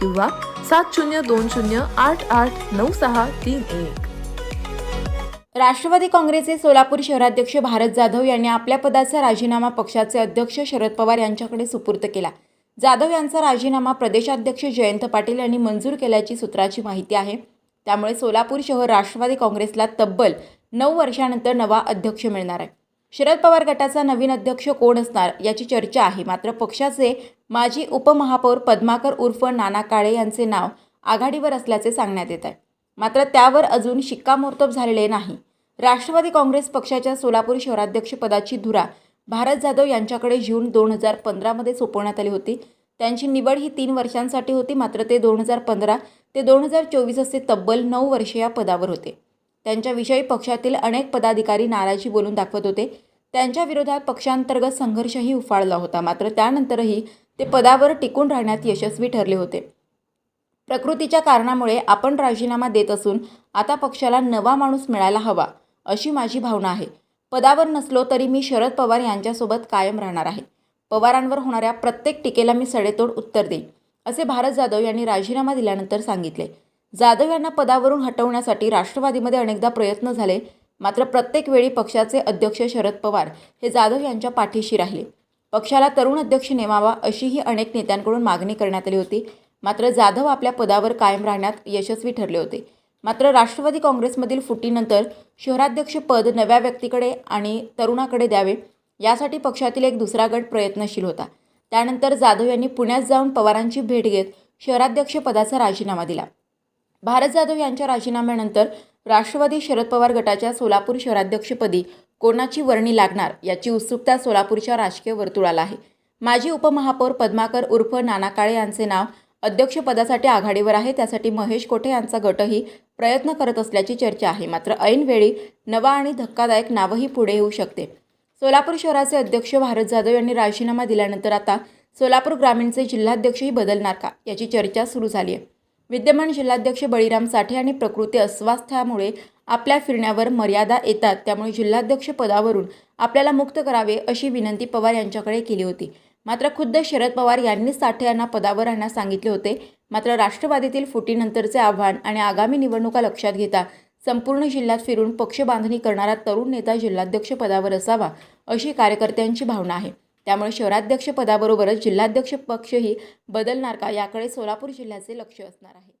किंवा सात शून्य दोन शून्य आठ आठ नऊ सहा तीन एक. राष्ट्रवादी काँग्रेसचे सोलापूर शहराध्यक्ष भारत जाधव यांनी आपल्या पदाचा राजीनामा पक्षाचे अध्यक्ष शरद पवार यांच्याकडे सुपूर्द केला. जाधव यांचा राजीनामा प्रदेशाध्यक्ष जयंत पाटील यांनी मंजूर केल्याची सूत्राची माहिती आहे. त्यामुळे सोलापूर शहर राष्ट्रवादी काँग्रेसला तब्बल नऊ वर्षानंतर नवा अध्यक्ष मिळणार आहे. शरद पवार गटाचा नवीन अध्यक्ष कोण असणार याची चर्चा आहे. मात्र पक्षाचे माजी उपमहापौर पद्माकर उर्फ नाना काळे यांचे नाव आघाडीवर असल्याचे सांगण्यात येत आहे. मात्र त्यावर अजून शिक्कामोर्तब झालेले नाही. राष्ट्रवादी काँग्रेस पक्षाच्या सोलापूर शहराध्यक्षपदाची धुरा भारत जाधव यांच्याकडे जून दोन हजार पंधरामध्ये सोपवण्यात आली होती. त्यांची निवड ही तीन वर्षांसाठी होती मात्र ते दोन हजार पंधरा ते दोन हजार चोवीस असे तब्बल नऊ वर्षे या पदावर होते. त्यांच्याविषयी पक्षातील अनेक पदाधिकारी नाराजी बोलून दाखवत होते. त्यांच्या विरोधात पक्षांतर्गत संघर्षही उफाळला होता मात्र त्यानंतरही ते पदावर टिकून राहण्यात यशस्वी ठरले होते. प्रकृतीच्या कारणामुळे आपण राजीनामा देत असून आता पक्षाला नवा माणूस मिळायला हवा अशी माझी भावना आहे. पदावर नसलो तरी मी शरद पवार यांच्यासोबत कायम राहणार आहे. पवारांवर होणाऱ्या प्रत्येक टीकेला मी सडेतोड उत्तर देईन असे भारत जाधव यांनी राजीनामा दिल्यानंतर सांगितले. जाधव यांना पदावरून हटवण्यासाठी राष्ट्रवादीमध्ये अनेकदा प्रयत्न झाले मात्र प्रत्येक वेळी पक्षाचे अध्यक्ष शरद पवार हे जाधव यांच्या पाठीशी राहिले. पक्षाला तरुण अध्यक्ष नेमावा अशीही अनेक नेत्यांकडून मागणी करण्यात आली होती. मात्र जाधव आपल्या पदावर कायम राहण्यात यशस्वी ठरले होते. मात्र राष्ट्रवादी काँग्रेसमधील फुटीनंतर शहराध्यक्षपद नव्या व्यक्तीकडे आणि तरुणाकडे द्यावे यासाठी पक्षातील एक दुसरा गट प्रयत्नशील होता. त्यानंतर जाधव यांनी पुण्यात जाऊन पवारांची भेट घेत शहराध्यक्षपदाचा राजीनामा दिला. भारत जाधव यांच्या राजीनाम्यानंतर राष्ट्रवादी शरद पवार गटाच्या सोलापूर शहराध्यक्षपदी कोणाची वर्णी लागणार याची उत्सुकता सोलापूरच्या राजकीय वर्तुळाला आहे. माजी उपमहापौर पद्माकर उर्फ नाना काळे यांचे नाव अध्यक्षपदासाठी आघाडीवर आहे. त्यासाठी महेश कोठे यांचा गटही प्रयत्न करत असल्याची चर्चा आहे. मात्र ऐनवेळी नवा आणि धक्कादायक नावही पुढे येऊ शकते. सोलापूर शहराचे अध्यक्ष भारत जाधव यांनी राजीनामा दिल्यानंतर आता सोलापूर ग्रामीणचे जिल्हाध्यक्षही बदलणार का याची चर्चा सुरू झाली आहे. विद्यमान जिल्हाध्यक्ष बळीराम साठे आणि प्रकृती अस्वास्थ्यामुळे आपल्या फिरण्यावर मर्यादा येतात त्यामुळे जिल्हाध्यक्ष पदावरून आपल्याला मुक्त करावे अशी विनंती पवार यांच्याकडे केली होती. मात्र खुद्द शरद पवार यांनीच साठे यांना पदावर राहण्यास सांगितले होते. मात्र राष्ट्रवादीतील फुटीनंतरचे आव्हान आणि आगामी निवडणुका लक्षात घेता संपूर्ण जिल्ह्यात फिरून पक्ष बांधणी करणारा तरुण नेता जिल्हाध्यक्ष पदावर असावा अशी कार्यकर्त्यांची भावना आहे. त्यामुळे शहराध्यक्ष पदाबरोबरच जिल्हाध्यक्ष पक्षही बदलणार का याकडे सोलापूर जिल्ह्याचे लक्ष असणार आहे.